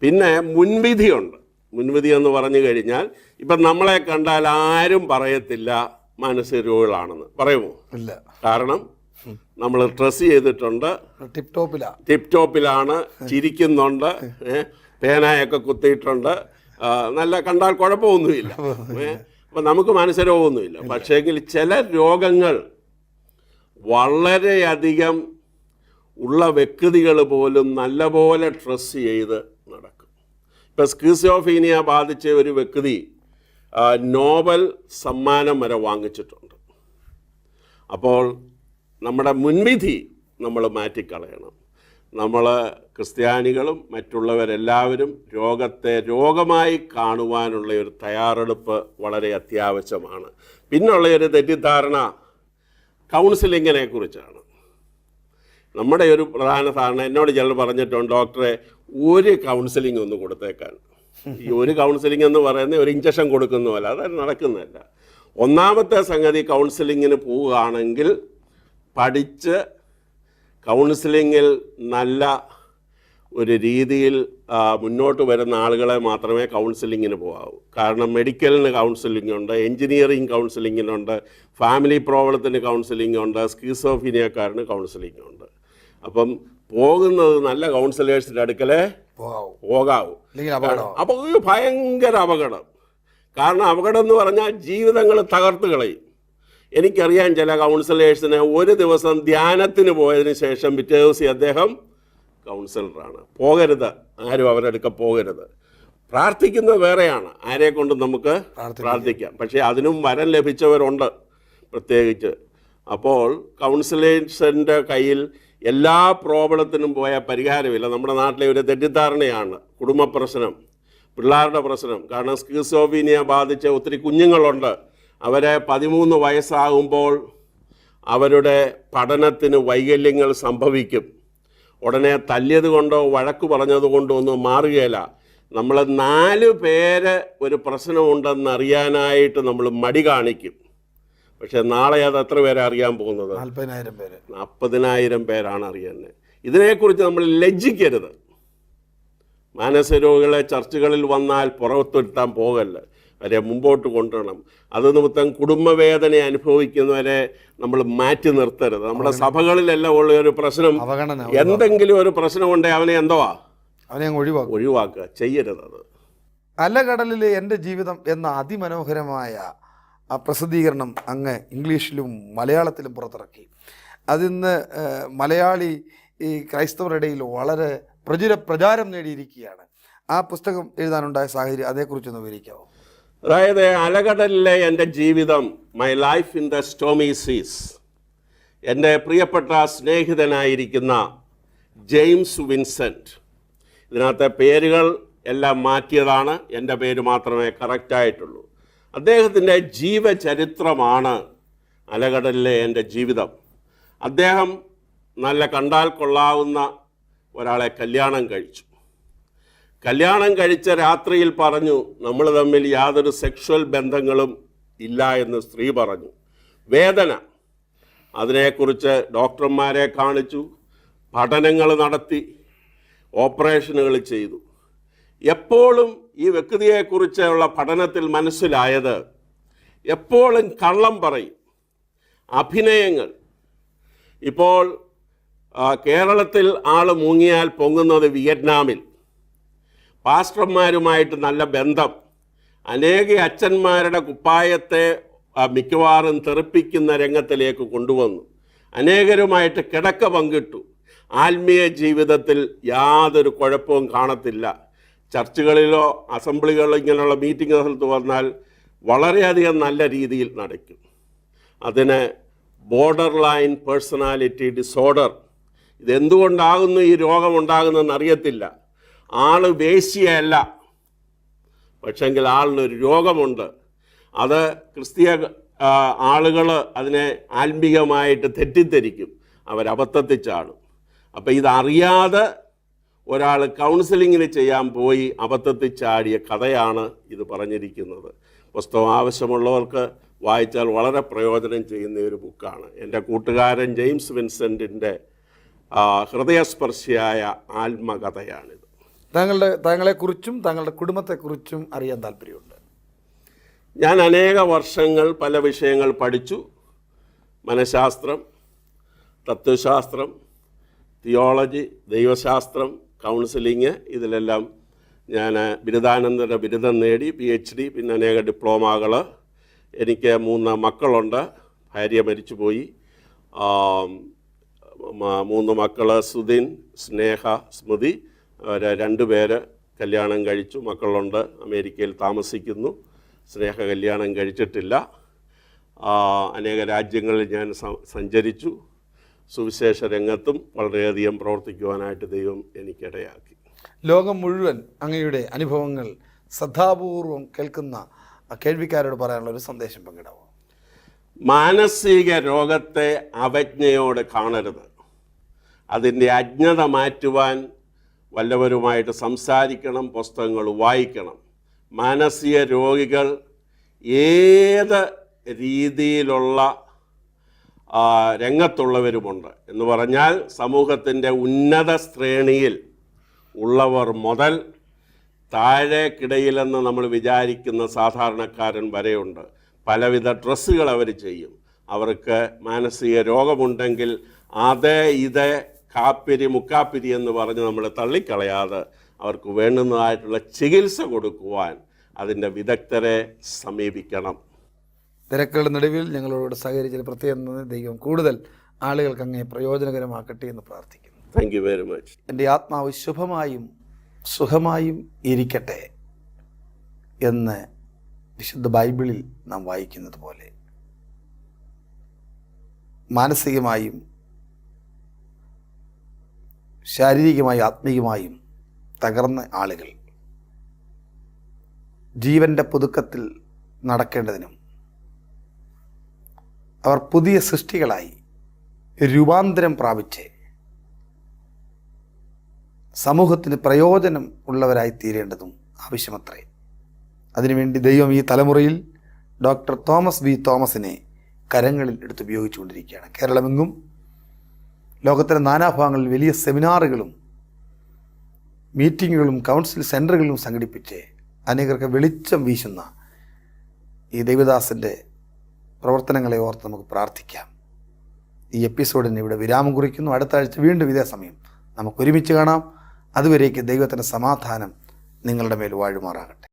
പിന്നെ മുൻവിധിയുണ്ട്. മുൻവിധി എന്ന് പറഞ്ഞു കഴിഞ്ഞാൽ ഇപ്പം നമ്മളെ കണ്ടാൽ ആരും പറയത്തില്ല മാനസിക രോഗികളാണെന്ന്. പറയുമോ? ഇല്ല. കാരണം നമ്മൾ ഡ്രസ് ചെയ്തിട്ടുണ്ട്. ടിപ് ടോപ്പിലാ ടിപ് ടോപ്പിലാണ് ചിരിക്കുന്നുണ്ട് പേനയൊക്കെ കുത്തിയിട്ടുണ്ട്. നല്ല കണ്ടാൽ കുഴപ്പമൊന്നുമില്ല. അപ്പം നമുക്ക് രോഗമൊന്നുമില്ല. പക്ഷേങ്കിൽ ചില രോഗങ്ങൾ വളരെയധികം ഉള്ള വ്യക്തികൾ പോലും നല്ലപോലെ ഡ്രസ്സ് ചെയ്ത് നടക്കും. ഇപ്പം സ്കിസോഫീനിയ ബാധിച്ച ഒരു വ്യക്തി നോബൽ സമ്മാനം വരെ വാങ്ങിച്ചിട്ടുണ്ട്. അപ്പോൾ നമ്മുടെ മുൻവിധി നമ്മൾ മാറ്റിക്കളയണം. നമ്മൾ ക്രിസ്ത്യാനികളും മറ്റുള്ളവരെല്ലാവരും രോഗത്തെ രോഗമായി കാണുവാനുള്ള ഒരു തയ്യാറെടുപ്പ് വളരെ അത്യാവശ്യമാണ്. പിന്നുള്ള ഒരു തെറ്റിദ്ധാരണ കൗൺസിലിങ്ങിനെ കുറിച്ചാണ്. നമ്മുടെ ഒരു പ്രധാന ധാരണ എന്നോട് ചിലർ പറഞ്ഞിട്ടുണ്ട് ഡോക്ടറെ ഒരു കൗൺസിലിംഗ് ഒന്ന് കൊടുത്തേക്കാൻ. ഈ ഒരു കൗൺസിലിംഗ് എന്ന് പറയുന്നത് ഒരു ഇഞ്ചക്ഷൻ കൊടുക്കുന്ന പോലെ അത് നടക്കുന്നതല്ല. ഒന്നാമത്തെ സംഗതി കൗൺസിലിങ്ങിന് പോവുകയാണെങ്കിൽ പഠിച്ച് കൗൺസിലിങ്ങിൽ നല്ല ഒരു രീതിയിൽ മുന്നോട്ട് വരുന്ന ആളുകളെ മാത്രമേ കൗൺസിലിങ്ങിന് പോകാവൂ കാരണം മെഡിക്കലിന് കൗൺസിലിംഗ് ഉണ്ട് എൻജിനീയറിങ് കൗൺസിലിങ്ങിനുണ്ട് ഫാമിലി പ്രോബ്ലത്തിന് കൗൺസിലിംഗ് ഉണ്ട് സ്കീസോഫീനിയക്കാരന് കൗൺസിലിംഗ് ഉണ്ട്. അപ്പം പോകുന്നത് നല്ല കൗൺസിലേഴ്സിന്റെ അടുക്കലേ പോകാവൂ. അപ്പോൾ ഒരു ഭയങ്കര അപകടം. കാരണം അപകടം എന്ന് പറഞ്ഞാൽ ജീവിതങ്ങൾ തകർത്ത് കളയും. എനിക്കറിയാം ചില കൗൺസിലേഴ്സിനെ ഒരു ദിവസം ധ്യാനത്തിന് പോയതിന് ശേഷം പിറ്റേ ദിവസം അദ്ദേഹം കൗൺസിലറാണ്. പോകരുത്. ആരും അവരുടെ അടുക്ക പോകരുത്. പ്രാർത്ഥിക്കുന്നത് വേറെയാണ്. ആരെ കൊണ്ട് നമുക്ക് പ്രാർത്ഥിക്കാം. പക്ഷേ അതിനും വരം ലഭിച്ചവരുണ്ട് പ്രത്യേകിച്ച്. അപ്പോൾ കൗൺസിലേഴ്സിന്റെ കയ്യിൽ എല്ലാ പ്രോബ്ലത്തിനും പോയ പരിഹാരമില്ല. നമ്മുടെ നാട്ടിലെ ഒരു തെറ്റിദ്ധാരണയാണ് കുടുംബ പ്രശ്നം പിള്ളേരുടെ പ്രശ്നം. കാരണം സ്കിസോഫീനിയ ബാധിച്ച ഒത്തിരി കുഞ്ഞുങ്ങളുണ്ട്. അവരെ പതിമൂന്ന് വയസ്സാകുമ്പോൾ അവരുടെ പഠനത്തിന് വൈകല്യങ്ങൾ സംഭവിക്കും. ഉടനെ തല്ലിയത് കൊണ്ടോ വഴക്ക് പറഞ്ഞത് കൊണ്ടോ ഒന്നും മാറുകയില്ല. നമ്മൾ നാല് പേര് ഒരു പ്രശ്നമുണ്ടെന്ന് അറിയാനായിട്ട് നമ്മൾ മടി കാണിക്കും. പക്ഷെ നാളെ അത് എത്ര പേരെ അറിയാൻ പോകുന്നത്? നാൽപ്പതിനായിരം പേര്. നാൽപ്പതിനായിരം പേരാണ് അറിയുന്നത് ഇതിനെക്കുറിച്ച് നമ്മൾ ലജ്ജിക്കരുത്. മാനസിക രോഗികളെ ചർച്ചകളിൽ വന്നാൽ പുറത്തുരുത്താൻ പോകല്ല. അവരെ മുമ്പോട്ട് കൊണ്ടുവരണം. അത് നിമിത്തം കുടുംബവേദന അനുഭവിക്കുന്നവരെ നമ്മൾ മാറ്റി നിർത്തരുത്. നമ്മുടെ സഭകളിലെല്ലാം ഉള്ള ഒരു പ്രശ്നം എന്തെങ്കിലും ഒരു പ്രശ്നമുണ്ടെങ്കിൽ അവനെ എന്തുവാ? അവനെ ഒഴിവാക്കുക. ഒഴിവാക്കും ഒഴിവാക്കുക. ചെയ്യരുത് അത്. അലകടലിലെ എന്റെ ജീവിതം എന്ന അതിമനോഹരമായ ആ പ്രസിദ്ധീകരണം അങ്ങ് ഇംഗ്ലീഷിലും മലയാളത്തിലും പുറത്തിറക്കി. അതിന്ന് മലയാളി ഈ ക്രൈസ്തവരുടെ ഇടയിൽ വളരെ പ്രചുര പ്രചാരം നേടിയിരിക്കുകയാണ്. ആ പുസ്തകം എഴുതാനുണ്ടായ സാഹചര്യം അതേക്കുറിച്ചൊന്ന് വിവരിക്കാമോ അതായത് അലകടലിലെ എന്റെ ജീവിതം my life in the stormy seas എന്റെ പ്രിയപ്പെട്ട സ്നേഹിതനായിരിക്കുന്ന ജെയിംസ് വിൻസെന്റ് ഇതിനകത്തെ പേരുകൾ എല്ലാം മാറ്റിയതാണ്. എന്റെ പേര് മാത്രമേ കറക്റ്റായിട്ടുള്ളൂ അദ്ദേഹത്തിന്റെ ജീവചരിത്രമാണ് അലകടലിലെ എന്റെ ജീവിതം. അദ്ദേഹം നല്ല കണ്ടാൽ കൊള്ളാവുന്ന ഒരാളെ കല്യാണം കഴിച്ചു. കല്യാണം കഴിച്ച രാത്രിയിൽ പറഞ്ഞു നമ്മൾ തമ്മിൽ യാതൊരു സെക്ഷൽ ബന്ധങ്ങളും ഇല്ല എന്ന് സ്ത്രീ പറഞ്ഞു. വേദന. അതിനെക്കുറിച്ച് ഡോക്ടർമാരെ കാണിച്ചു പഠനങ്ങൾ നടത്തി ഓപ്പറേഷനുകൾ ചെയ്തു. എപ്പോഴും ഈ വ്യക്തിയെക്കുറിച്ചുള്ള പഠനത്തിൽ മനസ്സിലായത് എപ്പോഴും കള്ളം പറയും. അഭിനയങ്ങൾ. ഇപ്പോൾ കേരളത്തിൽ ആൾ മുങ്ങിയാൽ പൊങ്ങുന്നത് വിയറ്റ്നാമിൽ. പാസ്റ്റർമാരുമായിട്ട് നല്ല ബന്ധം. അനേക അച്ഛന്മാരുടെ കുപ്പായത്തെ മിക്കവാറും തെറിപ്പിക്കുന്ന രംഗത്തിലേക്ക് കൊണ്ടുവന്നു. അനേകരുമായിട്ട് കിടക്ക പങ്കിട്ടു. ആത്മീയ ജീവിതത്തിൽ യാതൊരു കുഴപ്പവും കാണത്തില്ല. ചർച്ചുകളിലോ അസംബ്ലികളിലോ ഇങ്ങനെയുള്ള മീറ്റിംഗ് സ്ഥലത്ത് വന്നാൽ വളരെയധികം നല്ല രീതിയിൽ നടക്കും. അതിന് ബോർഡർ ലൈൻ പേഴ്സണാലിറ്റി ഡിസോർഡർ ഇതെന്തുകൊണ്ടാകുന്നു ഈ രോഗം ഉണ്ടാകുന്നതെന്ന് അറിയത്തില്ല. ആൾ വേശ്യയല്ല. പക്ഷെങ്കിൽ ആളിനൊരു രോഗമുണ്ട്. അത് ക്രിസ്തീയ ആളുകൾ അതിനെ ആത്മീകമായിട്ട് തെറ്റിദ്ധരിക്കും. അവരബദ്ധത്തിൽ ചാടും അപ്പം ഇതറിയാതെ ഒരാൾ കൗൺസിലിങ്ങിന് ചെയ്യാൻ പോയി അബദ്ധത്തിൽ ചാടിയ കഥയാണ് ഇത് പറഞ്ഞിരിക്കുന്നത്. പുസ്തകം ആവശ്യമുള്ളവർക്ക് വായിച്ചാൽ വളരെ പ്രയോജനം ചെയ്യുന്ന ഒരു ബുക്കാണ്. എന്റെ കൂട്ടുകാരൻ ജെയിംസ് വിൻസെന്റിന്റെ ഹൃദയസ്പർശിയായ ആത്മകഥയാണിത്. താങ്കളുടെ താങ്കളെക്കുറിച്ചും താങ്കളുടെ കുടുംബത്തെക്കുറിച്ചും അറിയാൻ താല്പര്യമുണ്ട്. ഞാൻ അനേക വർഷങ്ങൾ പല വിഷയങ്ങൾ പഠിച്ചു. മനഃശാസ്ത്രം തത്വശാസ്ത്രം തിയോളജി ദൈവശാസ്ത്രം കൗൺസിലിങ് ഇതിലെല്ലാം ഞാൻ ബിരുദാനന്തര ബിരുദം നേടി പി എച്ച് ഡി പിന്നെ അനേക ഡിപ്ലോമകൾ. എനിക്ക് മൂന്ന് മക്കളുണ്ട്. ഭാര്യ മരിച്ചുപോയി. മൂന്ന് മക്കൾ സുധിൻ സ്നേഹ സ്മൃതി രണ്ടുപേര് കല്യാണം കഴിച്ചു മക്കളുണ്ട് അമേരിക്കയിൽ താമസിക്കുന്നു. സ്നേഹ കല്യാണം കഴിച്ചിട്ടില്ല. അനേക രാജ്യങ്ങളിൽ ഞാൻ സഞ്ചരിച്ചു. സുവിശേഷ രംഗത്തും വളരെയധികം പ്രവർത്തിക്കുവാനായിട്ട് ദൈവം എനിക്കിടയാക്കി. ലോകം മുഴുവൻ അങ്ങയുടെ അനുഭവങ്ങൾ ശ്രദ്ധാപൂർവം കേൾക്കുന്ന കേൾവിക്കാരോട് പറയാനുള്ള ഒരു സന്ദേശം പങ്കിടാവോ? മാനസിക രോഗത്തെ അവജ്ഞയോടെ കാണരുത്. അതിന്റെ അജ്ഞത മാറ്റുവാൻ വല്ലവരുമായിട്ട് സംസാരിക്കണം പുസ്തകങ്ങൾ വായിക്കണം. മാനസിക രോഗികൾ ഏത് രീതിയിലുള്ള രംഗത്തുള്ളവരുമുണ്ട്. എന്ന് പറഞ്ഞാൽ സമൂഹത്തിന്റെ ഉന്നത ശ്രേണിയിൽ ഉള്ളവർ മുതൽ താഴേക്കിടയിലെന്ന് നമ്മൾ വിചാരിക്കുന്ന സാധാരണക്കാരൻ വരെയുണ്ട്. പലവിധ ഡ്രസ്സുകൾ അവർ ചെയ്യും. അവർക്ക് മാനസിക രോഗമുണ്ടെങ്കിൽ അത് ഇത് കാപ്പിരി മുക്കാപ്പിരി എന്ന് പറഞ്ഞ് നമ്മൾ തള്ളിക്കളയാതെ അവർക്ക് വേണ്ടുന്നതായിട്ടുള്ള ചികിത്സ കൊടുക്കുവാൻ അതിന്റെ വിദഗ്ധരെ സമീപിക്കണം. തിരക്കുകളുടെ നടുവിൽ ഞങ്ങളോട് സഹകരിച്ചതിൽ പ്രത്യേകം. ദൈവം കൂടുതൽ ആളുകൾക്ക് അങ്ങനെ പ്രയോജനകരമാക്കട്ടെ എന്ന് പ്രാർത്ഥിക്കുന്നു താങ്ക് യു വെരി മച്ച് എന്റെ ആത്മാവ് ശുഭമായും സുഖമായും ഇരിക്കട്ടെ എന്ന് വിശുദ്ധ ബൈബിളിൽ നാം വായിക്കുന്നത് പോലെ മാനസികമായും ശാരീരികമായും ആത്മീയമായും തകർന്ന ആളുകൾ ജീവന്റെ പുതുക്കത്തിൽ നടക്കേണ്ടതിനും അവർ പുതിയ സൃഷ്ടികളായി രൂപാന്തരം പ്രാപിച്ച് സമൂഹത്തിന് പ്രയോജനം ഉള്ളവരായി തീരേണ്ടതും ആവശ്യമത്രേ. അതിനുവേണ്ടി ദൈവം ഈ തലമുറയിൽ ഡോക്ടർ തോമസ് വി തോമസിനെ കരങ്ങളിൽ എടുത്തുപയോഗിച്ചുകൊണ്ടിരിക്കുകയാണ് കേരളമെങ്ങും ലോകത്തിലെ നാനാഭാഗങ്ങളിൽ വലിയ സെമിനാറുകളും മീറ്റിങ്ങുകളും കൗൺസിൽ സെന്ററുകളും സംഘടിപ്പിച്ച് അനേകർക്ക് വെളിച്ചം വീശുന്ന ഈ ദൈവദാസന്റെ പ്രവർത്തനങ്ങളെ ഓർത്ത് നമുക്ക് പ്രാർത്ഥിക്കാം. ഈ എപ്പിസോഡിന് ഇവിടെ വിരാമം കുറിക്കുന്നു. അടുത്ത ആഴ്ച വീണ്ടും ഇതേ സമയം നമുക്ക് ഒരുമിച്ച് കാണാം. അതുവരേക്ക് ദൈവത്തിന്റെ സമാധാനം നിങ്ങളുടെ മേൽ വാഴുമാറാകട്ടെ.